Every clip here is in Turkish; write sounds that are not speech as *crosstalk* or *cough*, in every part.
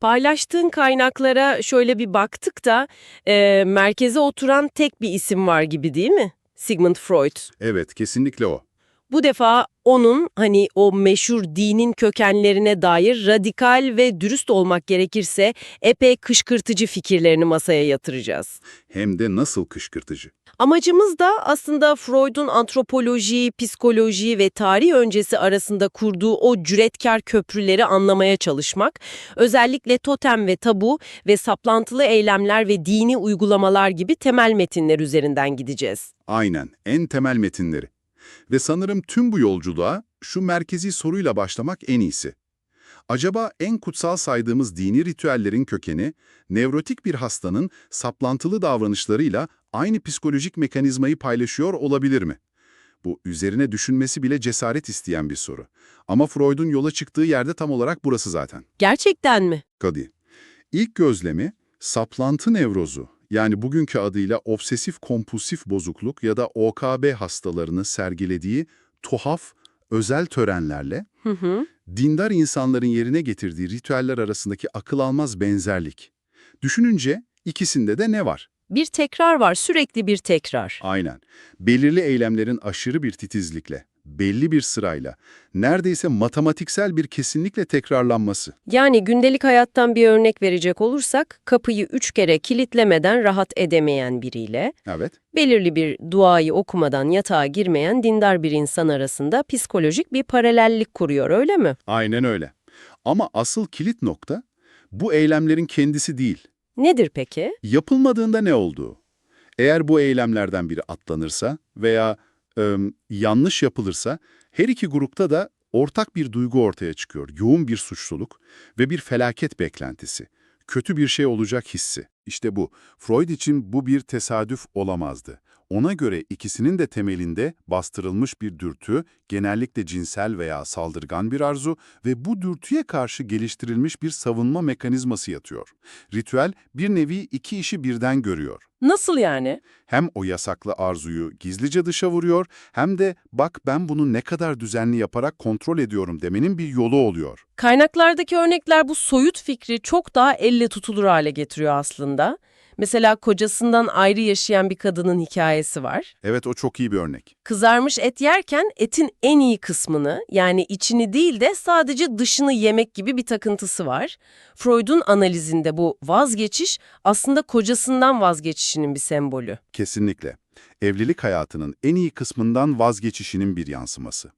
Paylaştığın kaynaklara şöyle bir baktık da e, merkeze oturan tek bir isim var gibi değil mi? Sigmund Freud. Evet, kesinlikle o. Bu defa onun hani o meşhur dinin kökenlerine dair radikal ve dürüst olmak gerekirse epey kışkırtıcı fikirlerini masaya yatıracağız. Hem de nasıl kışkırtıcı. Amacımız da aslında Freud'un antropoloji, psikoloji ve tarih öncesi arasında kurduğu o cüretkar köprüleri anlamaya çalışmak. Özellikle totem ve tabu ve saplantılı eylemler ve dini uygulamalar gibi temel metinler üzerinden gideceğiz. Aynen, en temel metinleri. Ve sanırım tüm bu yolculuğa şu merkezi soruyla başlamak en iyisi. Acaba en kutsal saydığımız dini ritüellerin kökeni, nevrotik bir hastanın saplantılı davranışlarıyla aynı psikolojik mekanizmayı paylaşıyor olabilir mi? Bu üzerine düşünmesi bile cesaret isteyen bir soru. Ama Freud'un yola çıktığı yerde tam olarak burası zaten. Gerçekten mi? Kadi. İlk gözlemi saplantı nevrozu yani bugünkü adıyla obsesif kompulsif bozukluk ya da OKB hastalarını sergilediği tuhaf, özel törenlerle Hı hı. dindar insanların yerine getirdiği ritüeller arasındaki akıl almaz benzerlik. Düşününce ikisinde de ne var? Bir tekrar var, sürekli bir tekrar. Aynen. Belirli eylemlerin aşırı bir titizlikle, belli bir sırayla, neredeyse matematiksel bir kesinlikle tekrarlanması. Yani gündelik hayattan bir örnek verecek olursak, kapıyı üç kere kilitlemeden rahat edemeyen biriyle, Evet. belirli bir duayı okumadan yatağa girmeyen dindar bir insan arasında psikolojik bir paralellik kuruyor, öyle mi? Aynen öyle. Ama asıl kilit nokta bu eylemlerin kendisi değil. Nedir peki? Yapılmadığında ne olduğu. Eğer bu eylemlerden biri atlanırsa veya e, yanlış yapılırsa her iki grupta da ortak bir duygu ortaya çıkıyor. Yoğun bir suçluluk ve bir felaket beklentisi. Kötü bir şey olacak hissi. İşte bu. Freud için bu bir tesadüf olamazdı. Ona göre ikisinin de temelinde bastırılmış bir dürtü, genellikle cinsel veya saldırgan bir arzu ve bu dürtüye karşı geliştirilmiş bir savunma mekanizması yatıyor. Ritüel bir nevi iki işi birden görüyor. Nasıl yani? Hem o yasaklı arzuyu gizlice dışa vuruyor hem de bak ben bunu ne kadar düzenli yaparak kontrol ediyorum demenin bir yolu oluyor. Kaynaklardaki örnekler bu soyut fikri çok daha elle tutulur hale getiriyor aslında. Mesela kocasından ayrı yaşayan bir kadının hikayesi var. Evet o çok iyi bir örnek. Kızarmış et yerken etin en iyi kısmını yani içini değil de sadece dışını yemek gibi bir takıntısı var. Freud'un analizinde bu vazgeçiş aslında kocasından vazgeçişinin bir sembolü. Kesinlikle. Evlilik hayatının en iyi kısmından vazgeçişinin bir yansıması.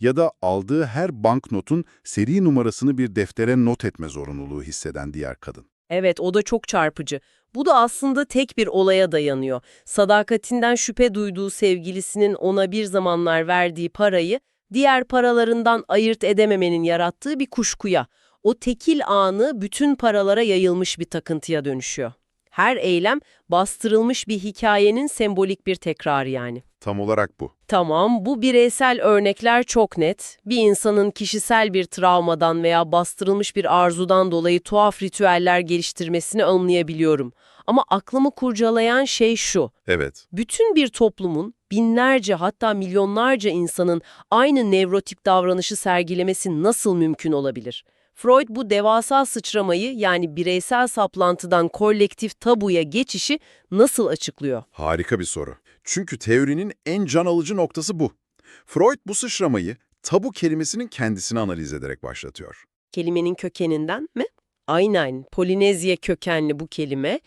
Ya da aldığı her banknotun seri numarasını bir deftere not etme zorunluluğu hisseden diğer kadın. Evet o da çok çarpıcı. Bu da aslında tek bir olaya dayanıyor. Sadakatinden şüphe duyduğu sevgilisinin ona bir zamanlar verdiği parayı diğer paralarından ayırt edememenin yarattığı bir kuşkuya. O tekil anı bütün paralara yayılmış bir takıntıya dönüşüyor. Her eylem bastırılmış bir hikayenin sembolik bir tekrarı yani. Tam olarak bu. Tamam, bu bireysel örnekler çok net. Bir insanın kişisel bir travmadan veya bastırılmış bir arzudan dolayı tuhaf ritüeller geliştirmesini anlayabiliyorum. Ama aklımı kurcalayan şey şu. Evet. Bütün bir toplumun binlerce hatta milyonlarca insanın aynı nevrotik davranışı sergilemesi nasıl mümkün olabilir? Freud bu devasa sıçramayı yani bireysel saplantıdan kolektif tabuya geçişi nasıl açıklıyor? Harika bir soru. Çünkü teorinin en can alıcı noktası bu. Freud bu sıçramayı tabu kelimesinin kendisini analiz ederek başlatıyor. Kelimenin kökeninden mi? Aynen, Polinezya kökenli bu kelime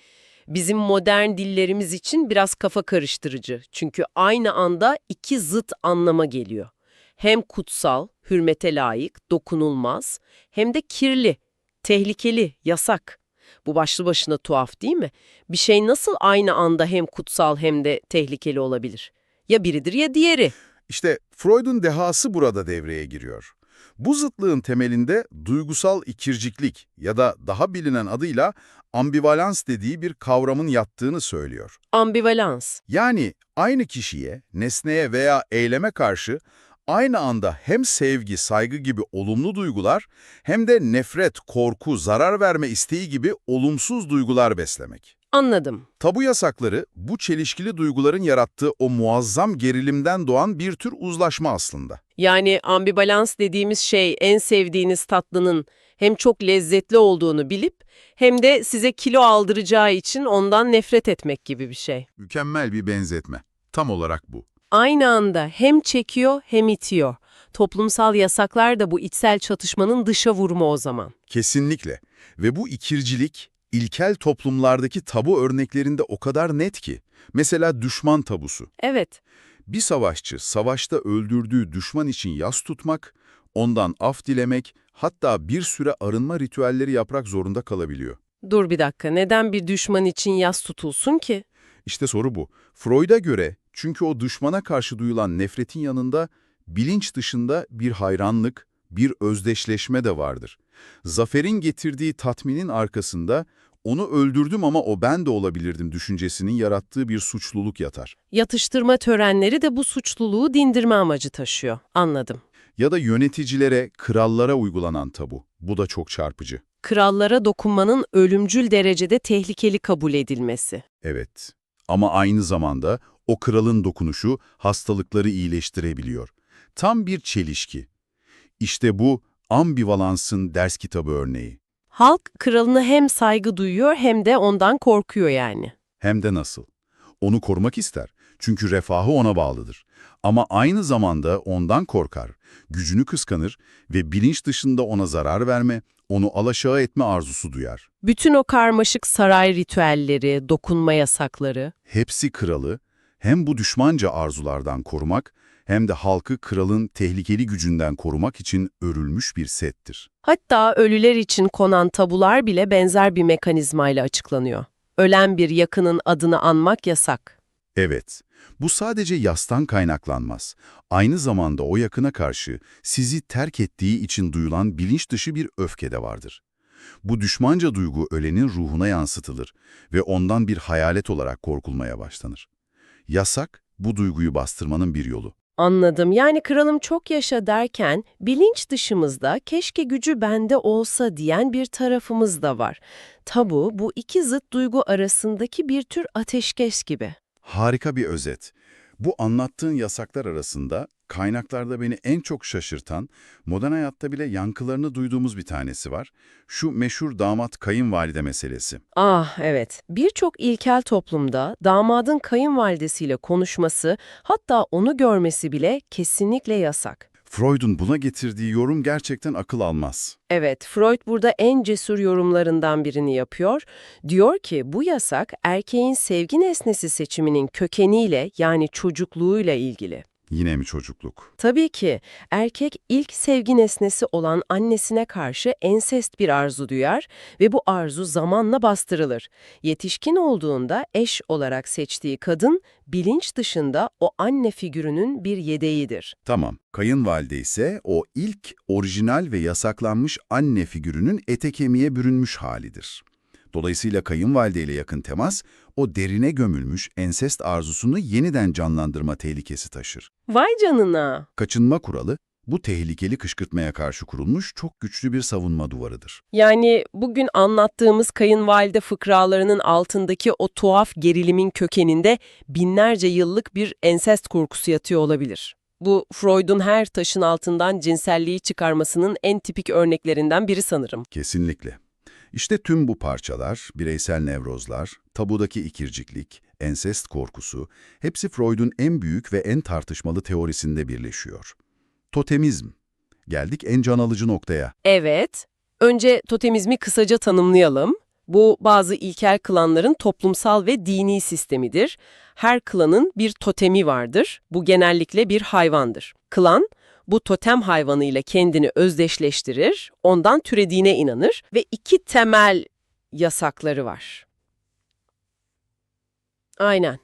bizim modern dillerimiz için biraz kafa karıştırıcı. Çünkü aynı anda iki zıt anlama geliyor. Hem kutsal, hürmete layık, dokunulmaz, hem de kirli, tehlikeli, yasak. Bu başlı başına tuhaf değil mi? Bir şey nasıl aynı anda hem kutsal hem de tehlikeli olabilir? Ya biridir ya diğeri. İşte Freud'un dehası burada devreye giriyor. Bu zıtlığın temelinde duygusal ikirciklik ya da daha bilinen adıyla ambivalans dediği bir kavramın yattığını söylüyor. Ambivalans. Yani aynı kişiye, nesneye veya eyleme karşı aynı anda hem sevgi, saygı gibi olumlu duygular hem de nefret, korku, zarar verme isteği gibi olumsuz duygular beslemek. Anladım. Tabu yasakları bu çelişkili duyguların yarattığı o muazzam gerilimden doğan bir tür uzlaşma aslında. Yani ambivalans dediğimiz şey en sevdiğiniz tatlının Hem çok lezzetli olduğunu bilip hem de size kilo aldıracağı için ondan nefret etmek gibi bir şey. Mükemmel bir benzetme. Tam olarak bu. Aynı anda hem çekiyor hem itiyor. Toplumsal yasaklar da bu içsel çatışmanın dışa vurumu o zaman. Kesinlikle. Ve bu ikircilik ilkel toplumlardaki tabu örneklerinde o kadar net ki. Mesela düşman tabusu. Evet, Bir savaşçı savaşta öldürdüğü düşman için yas tutmak, ondan af dilemek, hatta bir süre arınma ritüelleri yaprak zorunda kalabiliyor. dur bir dakika neden bir düşman için yas tutulsun ki? İşte soru bu. Freud'a göre çünkü o düşmana karşı duyulan nefretin yanında bilinç dışında bir hayranlık, bir özdeşleşme de vardır. Zaferin getirdiği tatminin arkasında onu öldürdüm ama o ben de olabilirdim düşüncesinin yarattığı bir suçluluk yatar. Yatıştırma törenleri de bu suçluluğu dindirme amacı taşıyor. Anladım. Ya da yöneticilere, krallara uygulanan tabu. Bu da çok çarpıcı. Krallara dokunmanın ölümcül derecede tehlikeli kabul edilmesi. Evet. Ama aynı zamanda o kralın dokunuşu hastalıkları iyileştirebiliyor. Tam bir çelişki. İşte bu ambivalansın ders kitabı örneği. Halk kralına hem saygı duyuyor hem de ondan korkuyor yani. Hem de nasıl? Onu korumak ister. Çünkü refahı ona bağlıdır. Ama aynı zamanda ondan korkar, gücünü kıskanır ve bilinç dışında ona zarar verme, onu alaşağı etme arzusu duyar. Bütün o karmaşık saray ritüelleri, dokunma yasakları. Hepsi kralı hem bu düşmanca arzulardan korumak hem de halkı kralın tehlikeli gücünden korumak için örülmüş bir settir. Hatta ölüler için konan tabular bile benzer bir mekanizmayla açıklanıyor. Ölen bir yakının adını anmak yasak. Evet, bu sadece yastan kaynaklanmaz. Aynı zamanda o yakına karşı sizi terk ettiği için duyulan bilinç dışı bir öfke de vardır. Bu düşmanca duygu ölenin ruhuna yansıtılır ve ondan bir hayalet olarak korkulmaya başlanır. Yasak, bu duyguyu bastırmanın bir yolu. Anladım. Yani kralım çok yaşa derken bilinç dışımızda keşke gücü bende olsa diyen bir tarafımız da var. Tabu bu iki zıt duygu arasındaki bir tür ateşkes gibi. Harika bir özet. Bu anlattığın yasaklar arasında kaynaklarda beni en çok şaşırtan, modern hayatta bile yankılarını duyduğumuz bir tanesi var. Şu meşhur damat kayınvalide meselesi. Ah evet. Birçok ilkel toplumda damadın kayınvalidesiyle konuşması, hatta onu görmesi bile kesinlikle yasak. Freud'un buna getirdiği yorum gerçekten akıl almaz. Evet, Freud burada en cesur yorumlarından birini yapıyor. Diyor ki bu yasak erkeğin sevgi nesnesi seçiminin kökeniyle yani çocukluğuyla ilgili. Yine mi çocukluk? Tabii ki erkek ilk sevgi nesnesi olan annesine karşı ensest bir arzu duyar ve bu arzu zamanla bastırılır. Yetişkin olduğunda eş olarak seçtiği kadın bilinç dışında o anne figürünün bir yedeğidir. Tamam. Kayınvalide ise o ilk orijinal ve yasaklanmış anne figürünün ete kemiğe bürünmüş halidir. Dolayısıyla kayınvalide ile yakın temas, o derine gömülmüş ensest arzusunu yeniden canlandırma tehlikesi taşır. Vay canına! Kaçınma kuralı, bu tehlikeli kışkırtmaya karşı kurulmuş çok güçlü bir savunma duvarıdır. Yani bugün anlattığımız kayınvalide fıkralarının altındaki o tuhaf gerilimin kökeninde binlerce yıllık bir ensest korkusu yatıyor olabilir. Bu Freud'un her taşın altından cinselliği çıkarmasının en tipik örneklerinden biri sanırım. Kesinlikle. İşte tüm bu parçalar, bireysel nevrozlar, tabudaki ikirciklik, ensest korkusu, hepsi Freud'un en büyük ve en tartışmalı teorisinde birleşiyor. Totemizm. Geldik en can alıcı noktaya. Evet, önce totemizmi kısaca tanımlayalım. Bu bazı ilkel klanların toplumsal ve dini sistemidir. Her klanın bir totemi vardır. Bu genellikle bir hayvandır. Klan, bu totem hayvanıyla kendini özdeşleştirir, ondan türediğine inanır ve iki temel yasakları var. Aynen.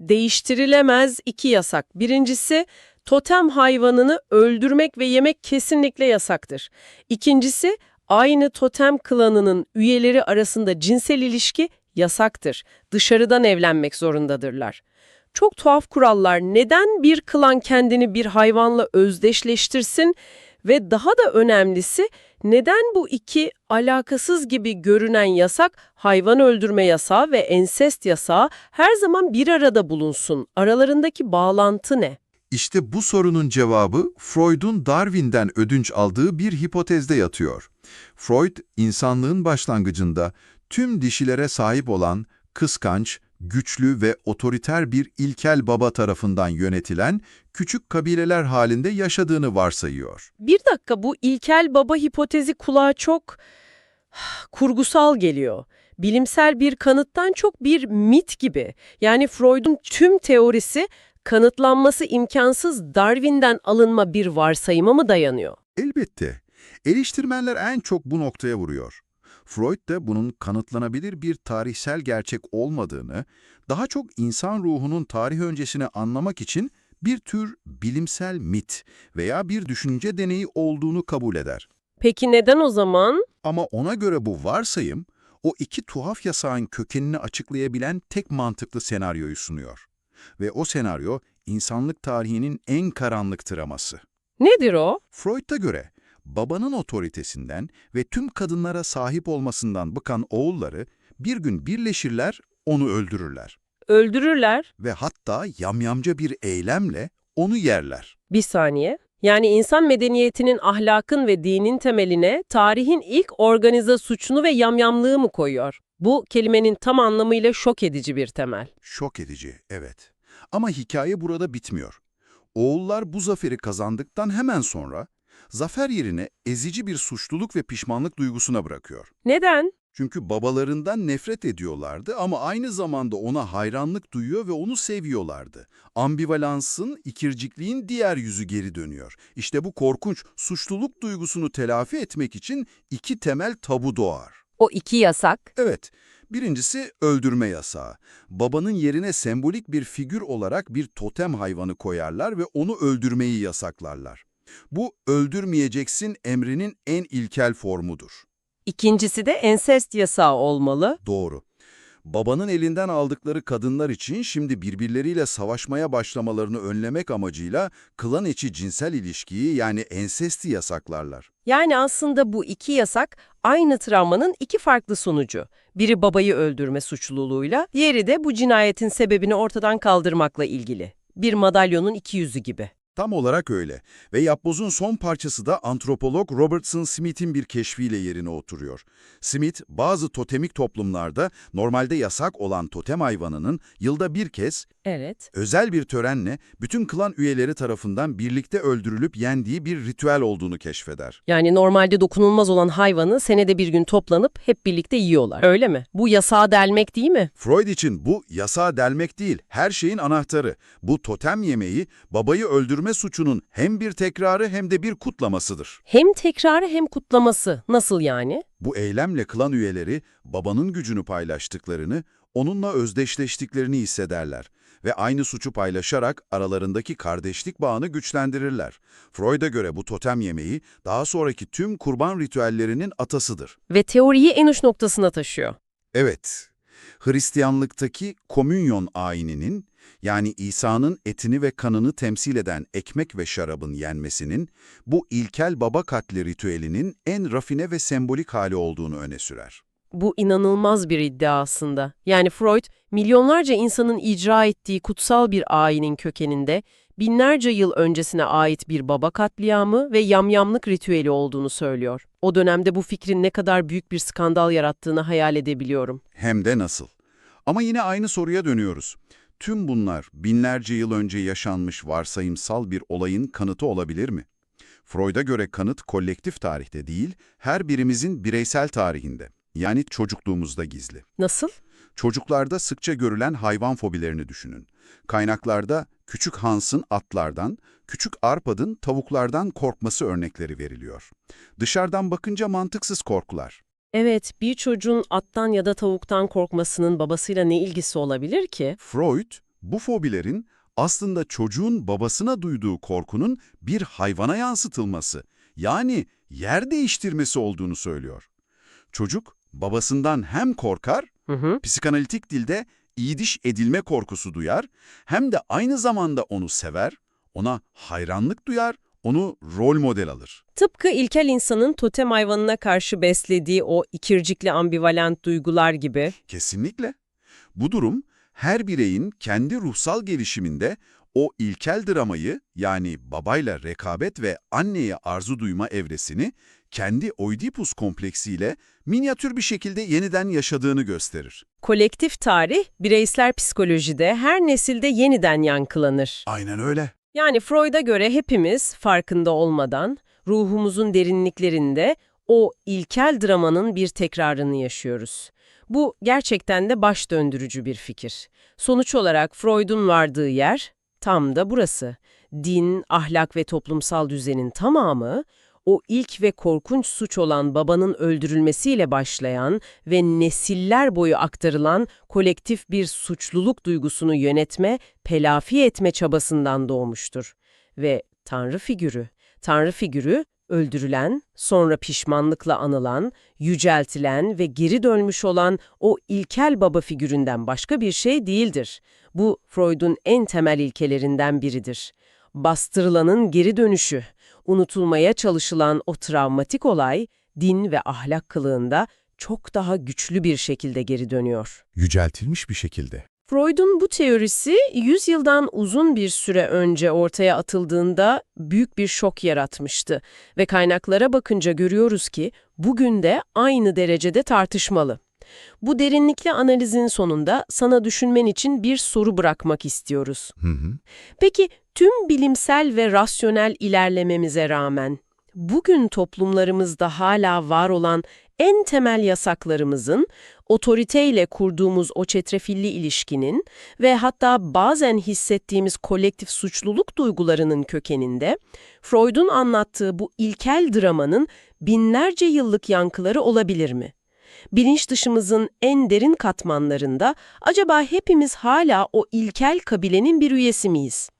Değiştirilemez iki yasak. Birincisi, totem hayvanını öldürmek ve yemek kesinlikle yasaktır. İkincisi, aynı totem klanının üyeleri arasında cinsel ilişki yasaktır. Dışarıdan evlenmek zorundadırlar. Çok tuhaf kurallar. Neden bir klan kendini bir hayvanla özdeşleştirsin ve daha da önemlisi neden bu iki alakasız gibi görünen yasak, hayvan öldürme yasağı ve ensest yasağı her zaman bir arada bulunsun? Aralarındaki bağlantı ne? İşte bu sorunun cevabı Freud'un Darwin'den ödünç aldığı bir hipotezde yatıyor. Freud, insanlığın başlangıcında tüm dişilere sahip olan, kıskanç, güçlü ve otoriter bir ilkel baba tarafından yönetilen küçük kabileler halinde yaşadığını varsayıyor. Bir dakika bu ilkel baba hipotezi kulağa çok *sighs* kurgusal geliyor. Bilimsel bir kanıttan çok bir mit gibi. Yani Freud'un tüm teorisi kanıtlanması imkansız Darwin'den alınma bir varsayıma mı dayanıyor? Elbette. Eleştirmenler en çok bu noktaya vuruyor. Freud da bunun kanıtlanabilir bir tarihsel gerçek olmadığını, daha çok insan ruhunun tarih öncesini anlamak için bir tür bilimsel mit veya bir düşünce deneyi olduğunu kabul eder. Peki neden o zaman? Ama ona göre bu varsayım, o iki tuhaf yasağın kökenini açıklayabilen tek mantıklı senaryoyu sunuyor. Ve o senaryo, insanlık tarihinin en karanlık draması. Nedir o? Freud'a göre babanın otoritesinden ve tüm kadınlara sahip olmasından bıkan oğulları bir gün birleşirler, onu öldürürler. Öldürürler. Ve hatta yamyamca bir eylemle onu yerler. Bir saniye. Yani insan medeniyetinin ahlakın ve dinin temeline tarihin ilk organize suçunu ve yamyamlığı mı koyuyor? Bu kelimenin tam anlamıyla şok edici bir temel. Şok edici, evet. Ama hikaye burada bitmiyor. Oğullar bu zaferi kazandıktan hemen sonra, zafer yerine ezici bir suçluluk ve pişmanlık duygusuna bırakıyor. Neden? Çünkü babalarından nefret ediyorlardı ama aynı zamanda ona hayranlık duyuyor ve onu seviyorlardı. Ambivalansın, ikircikliğin diğer yüzü geri dönüyor. İşte bu korkunç suçluluk duygusunu telafi etmek için iki temel tabu doğar. O iki yasak. Evet, birincisi öldürme yasağı. Babanın yerine sembolik bir figür olarak bir totem hayvanı koyarlar ve onu öldürmeyi yasaklarlar. Bu öldürmeyeceksin emrinin en ilkel formudur. İkincisi de ensest yasağı olmalı. Doğru. Babanın elinden aldıkları kadınlar için şimdi birbirleriyle savaşmaya başlamalarını önlemek amacıyla klan içi cinsel ilişkiyi yani ensesti yasaklarlar. Yani aslında bu iki yasak aynı travmanın iki farklı sonucu. Biri babayı öldürme suçluluğuyla, diğeri de bu cinayetin sebebini ortadan kaldırmakla ilgili. Bir madalyonun iki yüzü gibi. Tam olarak öyle. Ve yapbozun son parçası da antropolog Robertson Smith'in bir keşfiyle yerine oturuyor. Smith, bazı totemik toplumlarda normalde yasak olan totem hayvanının yılda bir kez Evet. özel bir törenle bütün klan üyeleri tarafından birlikte öldürülüp yendiği bir ritüel olduğunu keşfeder. Yani normalde dokunulmaz olan hayvanı senede bir gün toplanıp hep birlikte yiyorlar. Öyle mi? Bu yasağa delmek değil mi? Freud için bu yasağa delmek değil, her şeyin anahtarı. Bu totem yemeği babayı öldürme suçunun hem bir tekrarı hem de bir kutlamasıdır. Hem tekrarı hem kutlaması. Nasıl yani? Bu eylemle klan üyeleri babanın gücünü paylaştıklarını, onunla özdeşleştiklerini hissederler ve aynı suçu paylaşarak aralarındaki kardeşlik bağını güçlendirirler. Freud'a göre bu totem yemeği daha sonraki tüm kurban ritüellerinin atasıdır. Ve teoriyi en uç noktasına taşıyor. Evet, Hristiyanlıktaki komünyon ayininin, yani İsa'nın etini ve kanını temsil eden ekmek ve şarabın yenmesinin, bu ilkel baba katli ritüelinin en rafine ve sembolik hali olduğunu öne sürer. Bu inanılmaz bir iddia aslında. Yani Freud, milyonlarca insanın icra ettiği kutsal bir ayinin kökeninde binlerce yıl öncesine ait bir baba katliamı ve yamyamlık ritüeli olduğunu söylüyor. O dönemde bu fikrin ne kadar büyük bir skandal yarattığını hayal edebiliyorum. Hem de nasıl? Ama yine aynı soruya dönüyoruz. Tüm bunlar binlerce yıl önce yaşanmış varsayımsal bir olayın kanıtı olabilir mi? Freud'a göre kanıt kolektif tarihte değil, her birimizin bireysel tarihinde. Yani çocukluğumuzda gizli. Nasıl? Çocuklarda sıkça görülen hayvan fobilerini düşünün. Kaynaklarda küçük Hans'ın atlardan, küçük Arpad'ın tavuklardan korkması örnekleri veriliyor. Dışarıdan bakınca mantıksız korkular. Evet, bir çocuğun attan ya da tavuktan korkmasının babasıyla ne ilgisi olabilir ki? Freud, bu fobilerin aslında çocuğun babasına duyduğu korkunun bir hayvana yansıtılması, yani yer değiştirmesi olduğunu söylüyor. Çocuk, babasından hem korkar, Hı hı. psikanalitik dilde iyiliş edilme korkusu duyar, hem de aynı zamanda onu sever, ona hayranlık duyar, onu rol model alır. Tıpkı ilkel insanın totem hayvanına karşı beslediği o ikircikli ambivalent duygular gibi. Kesinlikle. Bu durum her bireyin kendi ruhsal gelişiminde o ilkel dramayı yani babayla rekabet ve anneye arzu duyma evresini kendi Oidipus kompleksiyle minyatür bir şekilde yeniden yaşadığını gösterir. Kolektif tarih, bireysel psikolojide her nesilde yeniden yankılanır. Aynen öyle. Yani Freud'a göre hepimiz farkında olmadan ruhumuzun derinliklerinde o ilkel dramanın bir tekrarını yaşıyoruz. Bu gerçekten de baş döndürücü bir fikir. Sonuç olarak Freud'un vardığı yer tam da burası. Din, ahlak ve toplumsal düzenin tamamı o ilk ve korkunç suç olan babanın öldürülmesiyle başlayan ve nesiller boyu aktarılan kolektif bir suçluluk duygusunu yönetme, pelafi etme çabasından doğmuştur. Ve Tanrı figürü, Tanrı figürü öldürülen, sonra pişmanlıkla anılan, yüceltilen ve geri dönmüş olan o ilkel baba figüründen başka bir şey değildir. Bu Freud'un en temel ilkelerinden biridir. Bastırılanın geri dönüşü, unutulmaya çalışılan o travmatik olay, din ve ahlak kılığında çok daha güçlü bir şekilde geri dönüyor. Yüceltilmiş bir şekilde. Freud'un bu teorisi 100 yıldan uzun bir süre önce ortaya atıldığında büyük bir şok yaratmıştı ve kaynaklara bakınca görüyoruz ki bugün de aynı derecede tartışmalı. Bu derinlikli analizin sonunda sana düşünmen için bir soru bırakmak istiyoruz. Hı hı. Peki tüm bilimsel ve rasyonel ilerlememize rağmen bugün toplumlarımızda hala var olan en temel yasaklarımızın, otoriteyle kurduğumuz o çetrefilli ilişkinin ve hatta bazen hissettiğimiz kolektif suçluluk duygularının kökeninde Freud'un anlattığı bu ilkel dramanın binlerce yıllık yankıları olabilir mi? Bilinç dışımızın en derin katmanlarında acaba hepimiz hala o ilkel kabilenin bir üyesi miyiz?